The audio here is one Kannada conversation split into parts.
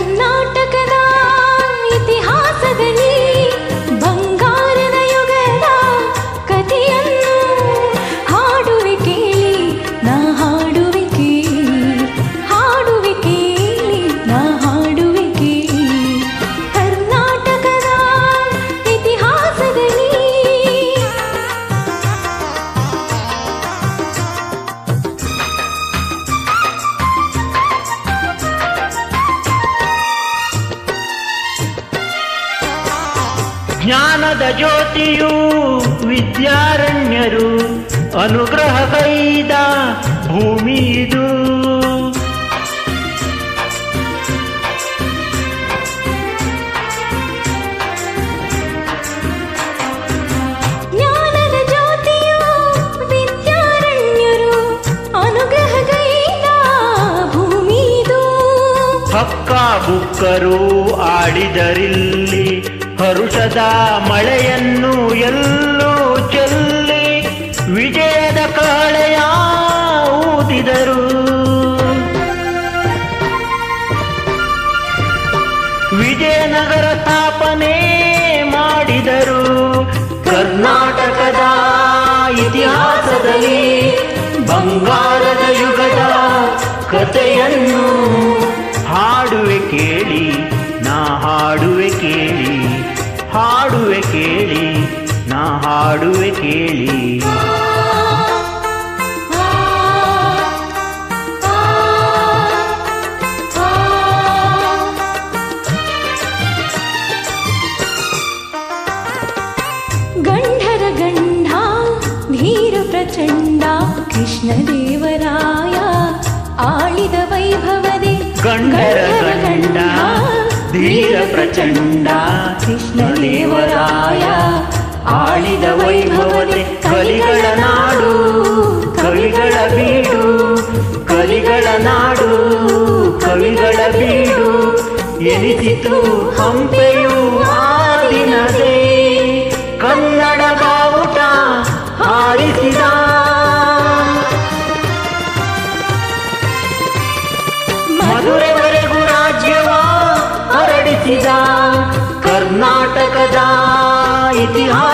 No. ಜ್ಞಾನದ ಜ್ಯೋತಿಯು ವಿದ್ಯಾರಣ್ಯರು ಅನುಗ್ರಹ ಕೈದ ಭೂಮಿ ಇದು. ಬುಕ್ಕರು ಆಡಿದರಿಲ್ಲಿ ಹರುಷದ ಮಳೆಯನ್ನು ಎಲ್ಲೂ ಚೆಲ್ಲಿ ವಿಜಯದ ಕಾಳೆಯ ಊದಿದರು. ವಿಜಯನಗರ ಸ್ಥಾಪನೆ ಮಾಡಿದರು. ಕರ್ನಾಟಕದ ಇತಿಹಾಸದಲ್ಲಿ ಬಂಗಾರದ ಯುಗದ ಕಥೆಯನ್ನು ಹಾಡುವೆ ಕೇಳಿ ಗಂಧರ ಗಂಧ ಧೀರ ಪ್ರಚಂಡ ಕೃಷ್ಣದೇವರಾಯ ಆಳಿದ ವೈಭವದೆ ಗಂಡರ ಗಂಡ ಧೀರ ಪ್ರಚಂಡ ಕೃಷ್ಣದೇವರಾಯ ಆಳಿದ ವೈಭವದೆ ಕಲಿಗಳ ನಾಡು, ಕವಿಗಳ ಬೀಡು, ಕಲಿಗಳ ನಾಡು, ಕವಿಗಳ ಬೀಡು. ಎನಿಸಿತು ಹಂಪೆಯು ಆಲಿನದೆ ಕನ್ನಡ ಬಾವುಟ ಹಾರಿಸಿದ. ಮಧುರೆವರೆಗೂ ರಾಜ್ಯವ ಹರಡಿಸಿದ ಕರ್ನಾಟಕದ ಇತಿಹಾಸದಲ್ಲಿ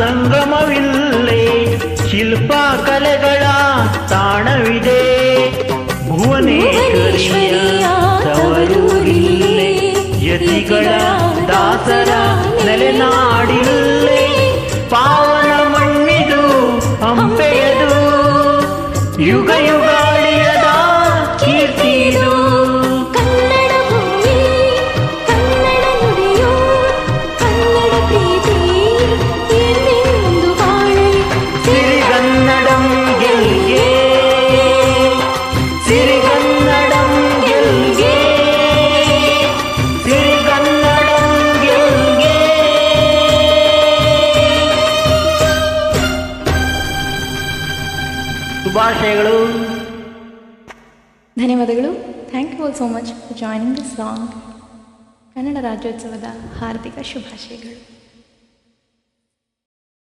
ಸಂಗಮವಿಲ್ಲಿ ಶಿಲ್ಪ ಕಲೆಗಳ ತಾಣವಿದೆ. ಭುವನೇಶ್ವರಿಯ ಯತಿಗಳ ದಾಸರ ನೆಲೆನಾಡಿಲ್ಲೇ ಪಾವನ ಮಣ್ಣಿದು ಹಂಪೆಯದು ಯುಗ ಯುಗಾಳಿಯದ ಶುಭಾಶಯಗಳು. ಧನ್ಯವಾದಗಳು. Thank you all so much for joining this song Kannada ರಾಜ್ಯೋತ್ಸವದ ಹಾರ್ದಿಕ ಶುಭಾಶಯಗಳು.